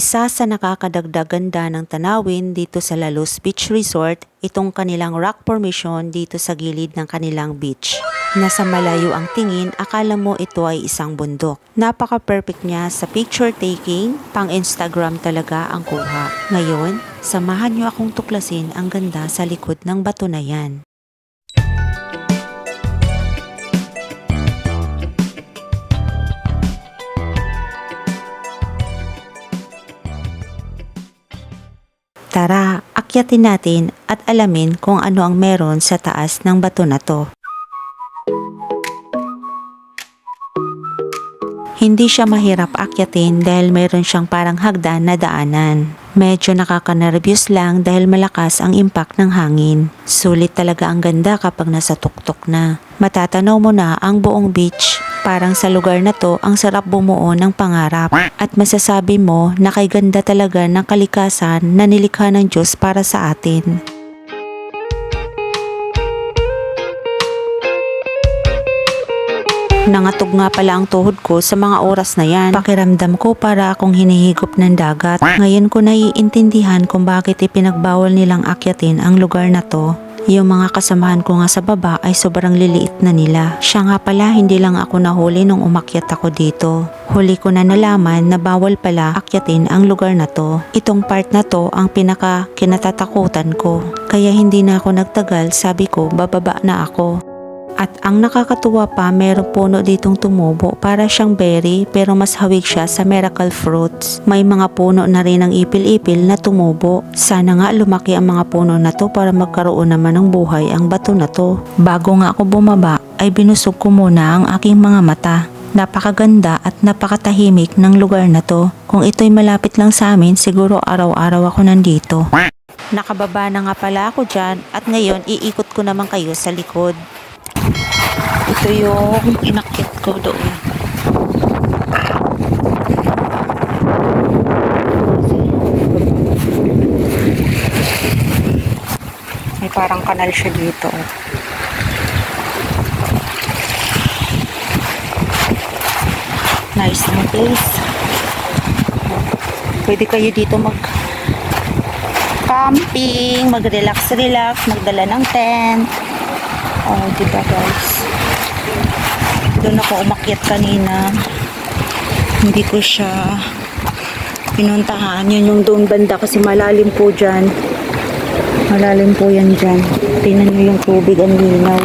Isa sa nakakadagdag ganda ng tanawin dito sa Lalos Beach Resort, itong kanilang rock formation dito sa gilid ng kanilang beach. Nasa malayo ang tingin, akala mo ito ay isang bundok. Napaka-perfect niya sa picture taking, pang Instagram talaga ang kuha. Ngayon, samahan niyo akong tuklasin ang ganda sa likod ng bato na yan. Tara, akyatin natin at alamin kung ano ang meron sa taas ng bato na to. Hindi siya mahirap akyatin dahil meron siyang parang hagdan na daanan. Medyo nakaka-nervyos lang dahil malakas ang impact ng hangin. Sulit talaga ang ganda kapag nasa tuktok na. Matatanaw mo na ang buong beach. Parang sa lugar na to, ang sarap bumuo ng pangarap. At masasabi mo na kay ganda talaga ng kalikasan na nilikha ng Diyos para sa atin. Nangatog nga pala ang tuhod ko sa mga oras na yan. Pakiramdam ko para akong hinihigop ng dagat. Ngayon ko naiintindihan kung bakit ipinagbawal nilang akyatin ang lugar na to. Yung mga kasamahan ko nga sa baba ay sobrang liliit na nila. Siya nga pala hindi lang ako nahuli nung umakyat ako dito. Huli ko na nalaman na bawal pala akyatin ang lugar na to. Itong part na to ang pinaka kinatatakutan ko. Kaya hindi na ako nagtagal sabi ko bababa na ako. At ang nakakatuwa pa, merong puno ditong tumubo para siyang berry pero mas hawig siya sa miracle fruits. May mga puno na rin ng ipil-ipil na tumubo. Sana nga lumaki ang mga puno na to para magkaroon naman ng buhay ang bato na to. Bago nga ako bumaba, ay binusog ko muna ang aking mga mata. Napakaganda at napakatahimik ng lugar na to. Kung ito'y malapit lang sa amin, siguro araw-araw ako nandito. Nakababa na nga pala ako dyan at ngayon iikot ko naman kayo sa likod. Ito yung inakit ko doon. May parang kanal siya dito. Nice na place. Pwede kayo dito mag camping, mag-relax-relax, magdala ng tent. Oh, diba guys? Doon ako umakyat kanina. Hindi ko siya pinuntahan. Yun yung doon banda kasi malalim po dyan. Malalim po yan dyan. Tingnan nyo yung tubig ang linaw.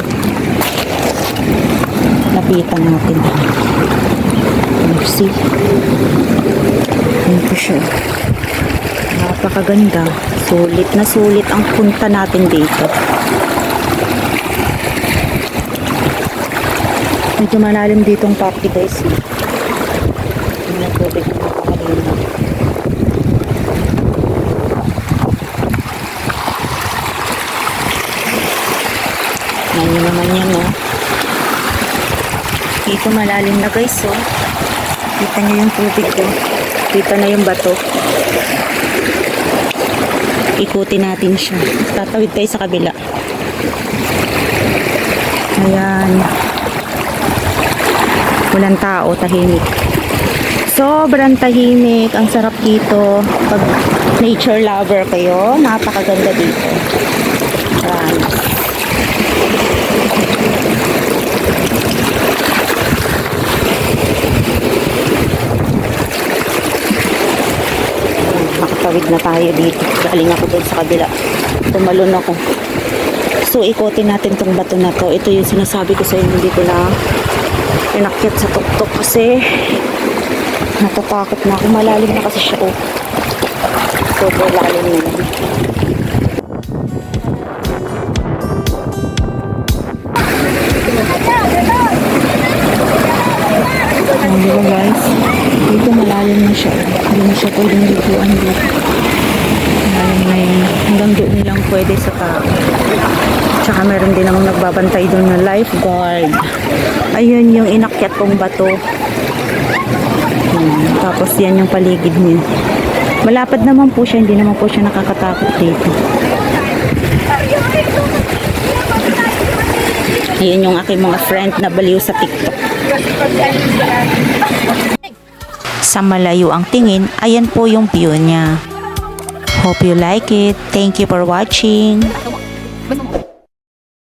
Lapitan natin. See? Yan po siya. Napakaganda. Sulit na sulit ang punta natin dito. Medyo malalim ditong party guys. tubig. Yan yun naman yan oh. Dito malalim na guys oh. Kita nyo yung tubig oh. Kita na yung bato. Ikutin natin siya. Tatawid tayo sa kabila. Ayan. Walang tao, tahimik. Sobrang tahimik. Ang sarap dito. Pag nature lover kayo, napakaganda dito. Ayan. Makatawid na tayo dito. Galing ako doon sa kabila. Tumalon ako. So, ikotin natin tong bato na to. Ito yung sinasabi ko sa inyo. Hindi ko na inakyat sa tuktok kasi natatakot na ako. Malalim na kasi siya. Oh. Sobrang lalim na. Di ba guys? Dito malalim na siya. Hindi na siya pwedeng liguan dito. Hanggang doon lang pwede sa tao. Tsaka meron din namang nagbabantay doon na lifeguard. Ayun yung inakyat kong bato. Hmm, tapos yan yung paligid niya. Malapad naman po siya, hindi naman po siya nakakatakot dito. Ayun yung aking mga friend na baliw sa TikTok. Sa malayo ang tingin ayan po yung view niya. Hope you like it. Thank you for watching.